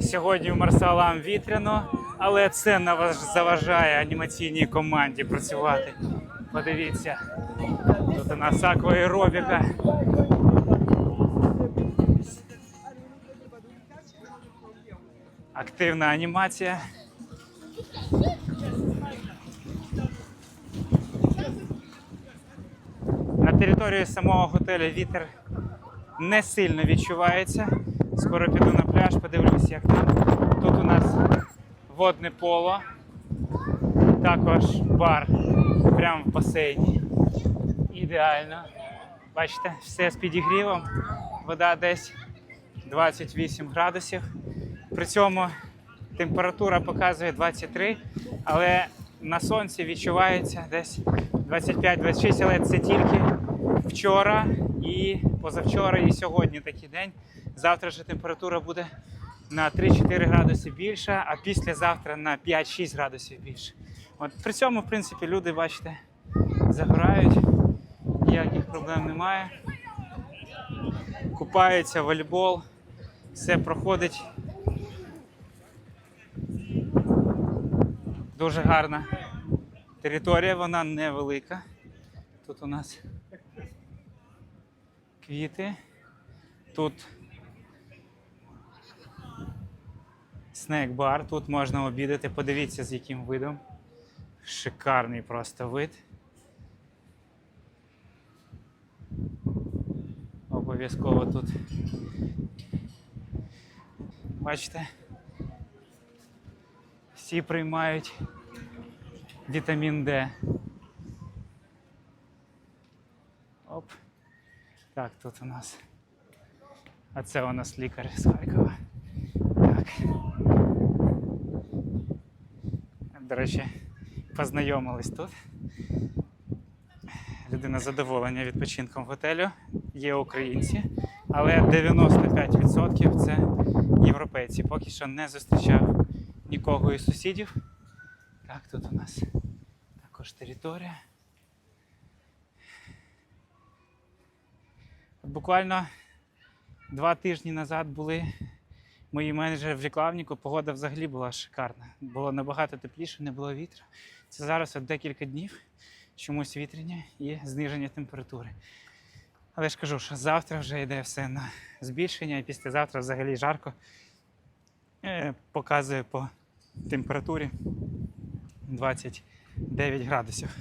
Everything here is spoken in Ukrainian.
Сьогодні в Марсалам вітряно, але це не важ- заважає анімаційній команді працювати. Подивіться, тут у нас акваеробіка. Активна анімація. На території самого готелю вітер не сильно відчувається. Скоро піду на пляж, подивлюсь, як там. Тут у нас водне поло, також бар прямо в басейні. Ідеально. Бачите, все з підігрівом. Вода десь 28 градусів. При цьому температура показує 23, але на сонці відчувається десь 25-26, але це тільки вчора і позавчора, і сьогодні такий день. Завтра же температура буде на 3-4 градуси більша, а післязавтра на 5-6 градусів більше. От при цьому, в принципі, люди, бачите, загорають, ніяких проблем немає. Купаються, волейбол, все проходить. Дуже гарна територія, вона невелика. Тут у нас квіти. Тут снек-бар, тут можна обідати. Подивіться, з яким видом. Шикарний просто вид. Обов'язково тут. Бачите? Всі приймають вітамін Д. Оп. Так, тут у нас. А це у нас лікар з Харкова. Так. До речі, познайомились тут. Людина задоволення відпочинком готелю. Є українці, але 95% це європейці. Поки що не зустрічав нікого із сусідів. Так, тут у нас також територія. Буквально два тижні назад були мої менеджери в рекламнику. Погода взагалі була шикарна. Було набагато тепліше, не було вітру. Це зараз от декілька днів чомусь вітряні і зниження температури. Але ж кажу, що завтра вже йде все на збільшення, і післязавтра взагалі жарко. Е, Показує по температурі 29 градусів.